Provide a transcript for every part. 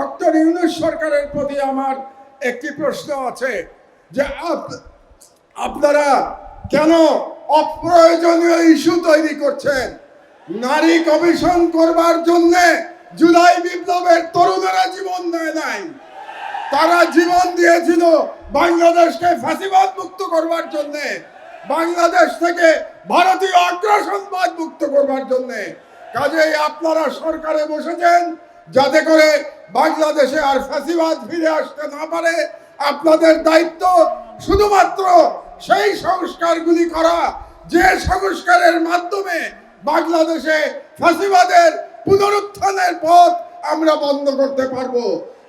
Doctor Yunus সরকারের প্রতি আমার একটি প্রশ্ন আছে যে আপ- আপনারা কেন অপ্রয়োজনীয় ইস্যু তৈরি করছেন? নারী কমিশন করবার জন্য জুলাই বিপ্লবের তরুণেরা জীবন দেয় নাই। তারা জীবন দিয়েছিল বাংলাদেশকে ফাঁসিবাদ মুক্ত করবার জন্য, বাংলাদেশ থেকে ভারতীয় আগ্রাসনবাদ মুক্ত করবার জন্য। কাজেই আপনারা সরকারে বসেছেন যাতে করে বাংলাদেশে আর ফাঁসিবাদ ফিরে আসতে না পারে, আপনাদের দায়িত্ব শুধুমাত্র সেই সংস্কারগুলি করা, যে সংস্কারের মাধ্যমে বাংলাদেশে ফাঁসিবাদের পুনরুত্থানের পথ আমরা বন্ধ করতে পারব।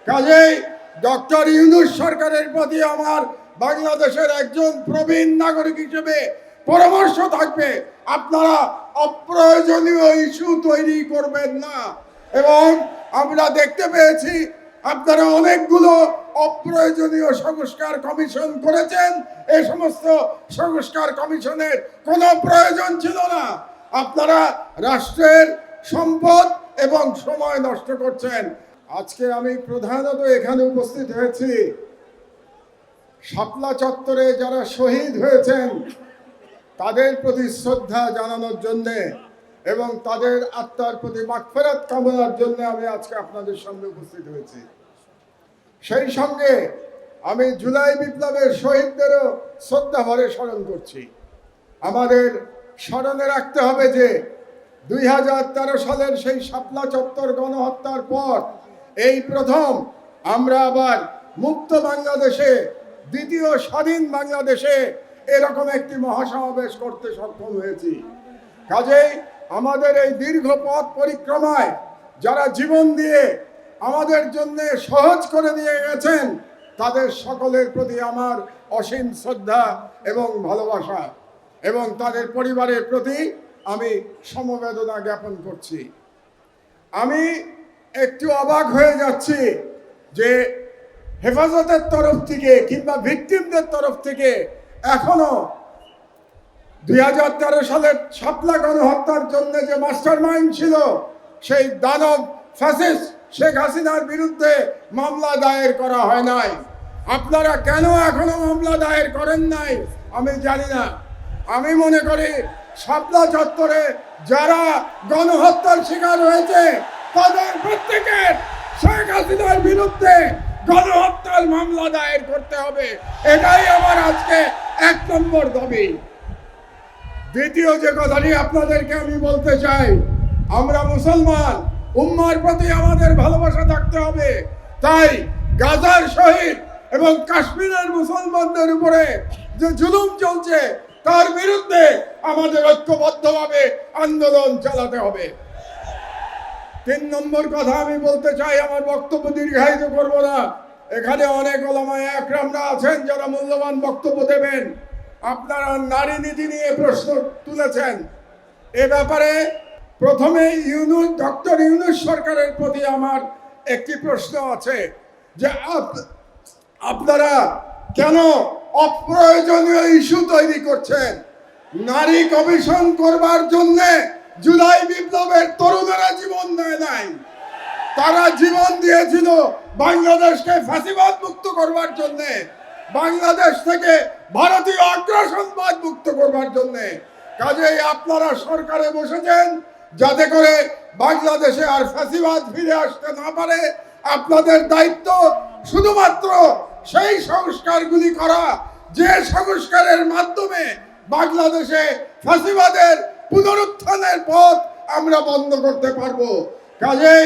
কাজেই ডক্টর ইউনুস সরকারের প্রতি আমার বাংলাদেশের একজন প্রবীণ নাগরিক হিসেবে পরামর্শ থাকবে, আপনারা অপ্রয়োজনীয় ইস্যু তৈরি করবেন না। এবং আমরা দেখতে পেয়েছি আপনারা অনেকগুলো অপ্রয়োজনীয় সংস্কার কমিশন করেছেন। এ সমস্ত সংস্কার কমিশনের কোনো প্রয়োজন ছিল না। আপনারা রাষ্ট্রের সম্পদ এবং সময় নষ্ট করছেন। আজকে আমি প্রধানত এখানে উপস্থিত হয়েছি। শাপলা চত্বরে যারা শহীদ হয়েছেন, তাদের প্রতি শ্রদ্ধা জানানোর জন্যে এবং তাদের আত্মার প্রতি মাগফেরাত কামনার জন্য আমি আজকে আপনাদের সামনে উপস্থিত হয়েছি। সেই সঙ্গে আমি জুলাই বিপ্লবের শহীদদেরও শ্রদ্ধা ভরে স্মরণ করছি। আমাদের স্মরণে রাখতে হবে যে দুই হাজার তেরো সালের সেই শাপলা চত্বর গণহত্যার পর এই প্রথম আমরা আবার মুক্ত বাংলাদেশে, দ্বিতীয় স্বাধীন বাংলাদেশে এরকম একটি মহাসমাবেশ করতে সক্ষম হয়েছি। কাজেই আমাদের এই দীর্ঘ পথ পরিক্রমায় যারা জীবন দিয়ে আমাদের জন্য সহজ করে দিয়ে গেছেন, তাদের সকলের প্রতি আমার অসীম শ্রদ্ধা এবং ভালোবাসা এবং তাদের পরিবারের প্রতি আমি সমবেদনা জ্ঞাপন করছি। আমি একটু অবাক হয়ে যাচ্ছি যে হেফাজতের তরফ থেকে কিংবা ভিকটিমদের তরফ থেকে এখনও দুই হাজার তেরো সালের শাপলা গণহত্যার জন্য যে মাস্টার মাইন্ড ছিল, সেই দানব ফ্যাসিস্ট শেখ হাসিনার বিরুদ্ধে মামলা দায়ের করা হয় নাই। আপনারা কেন এখনও মামলা দায়ের করেন নাই? আমি জানি না। আমি মনে করি শাপলা চত্বরে যারা গণহত্যার শিকার হয়েছে, তাদের প্রত্যেকের শেখ হাসিনার বিরুদ্ধে গণহত্যার মামলা দায়ের করতে হবে। এটাই আমার আজকে এক নম্বর দাবি। দ্বিতীয় যে কথাটি আপনাদেরকে আমি বলতে চাই, আমরা মুসলমান, উম্মার প্রতি আমাদের ভালোবাসা থাকতে হবে। তাই গাজার শহীদ এবং কাশ্মীরের মুসলমানদের উপরে যে জুলুম চলছে, তার বিরুদ্ধে আমাদের ঐক্যবদ্ধভাবে আন্দোলন চালাতে হবে। তিন নম্বর কথা আমি বলতে চাই, আমার বক্তব্য দীর্ঘায়িত করব না। এখানে অনেক ওলামায় একরামরা আছেন যারা মূল্যবান বক্তব্য দেবেন। আপনারা নারী নীতি নিয়ে প্রশ্ন তুলেছেন। এ ব্যাপারে প্রথমে ইউনুস, ডক্টর ইউনুস সরকারের প্রতি আমার একটি প্রশ্ন আছে যে আপ- আপনারা কেন অপ্রয়োজনীয় ইস্যু তৈরি করছেন? নারী কমিশন করবার জন্য জুলাই বিপ্লবের তরুণেরা জীবন দেয় নাই। তারা জীবন দিয়েছিল বাংলাদেশকে ফাঁসিবাদ মুক্ত করবার জন্য। বাংলাদেশ থেকে ভারতীয় আগ্রাসনবাদ মুক্ত করবার জন্য কাজেই আপনারা সরকারে বসেছেন, যাতে করে বাংলাদেশে আর ফাঁসিবাদ ফিরে আসতে না পারে। আপনাদের দায়িত্ব শুধুমাত্র সেই সংস্কারগুলি করা, যে সংস্কারের মাধ্যমে বাংলাদেশে ফাঁসিবাদের পুনরুত্থানের পথ আমরা বন্ধ করতে পারব। কাজেই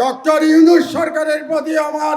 ডক্টর ইউনুস সরকারের প্রতি আমার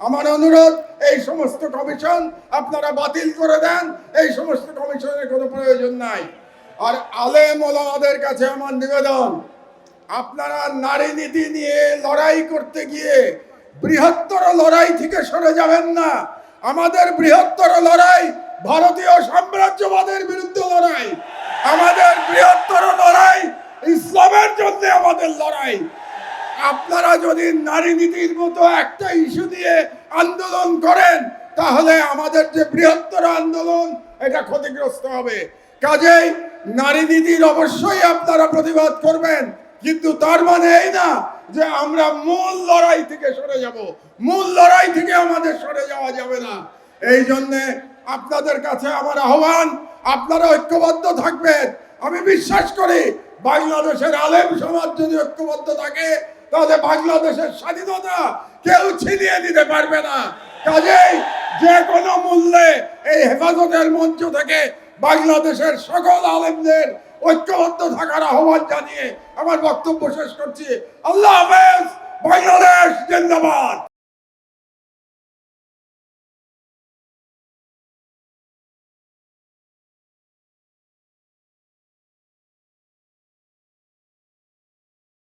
আমার অনুরোধ, এই সমস্ত কমিশন আপনারা বাতিল করে দেন। এই সমস্ত কমিশনের কোনো প্রয়োজন নাই। আর আলেম ওলামাদের কাছে আমার নিবেদন, আপনারা নারী নীতি নিয়ে লড়াই করতে গিয়ে বৃহত্তর লড়াই থেকে সরে যাবেন না। আমাদের বৃহত্তর লড়াই ভারতীয় সাম্রাজ্যবাদের বিরুদ্ধে লড়াই। আমাদের বৃহত্তর লড়াই ইসলামের জন্য আমাদের লড়াই। আপনারা যদি নারী নীতির মতো একটা ইস্যু দিয়ে আন্দোলন করেন, তাহলে আমাদের যে বৃহত্তর আন্দোলন, এটা ক্ষতিগ্রস্ত হবে। কাজেই নারী নীতির অবশ্যই আপনারা প্রতিবাদ করবেন, কিন্তু তার মানে এই না যে আমরা মূল লড়াই থেকে সরে যাব। মূল লড়াই থেকে আমাদের সরে যাওয়া যাবে না। এই জন্যে আপনাদের কাছে আমার আহ্বান, আপনারা ঐক্যবদ্ধ থাকবেন। আমি বিশ্বাস করি, বাংলাদেশের আলেম সমাজ যদি ঐক্যবদ্ধ থাকে তাহলে বাংলাদেশের স্বাধীনতা কেউ ছিনিয়ে দিতে পারবে না। কাজেই যে কোনো মূল্যে এই হেফাজতের মঞ্চ থেকে বাংলাদেশের সকল আলেমদের ঐক্যবদ্ধ থাকার আহ্বান জানিয়ে আমার বক্তব্য শেষ করছি। আল্লাহ হাফেজ, বাংলাদেশ জিন্দাবাদ।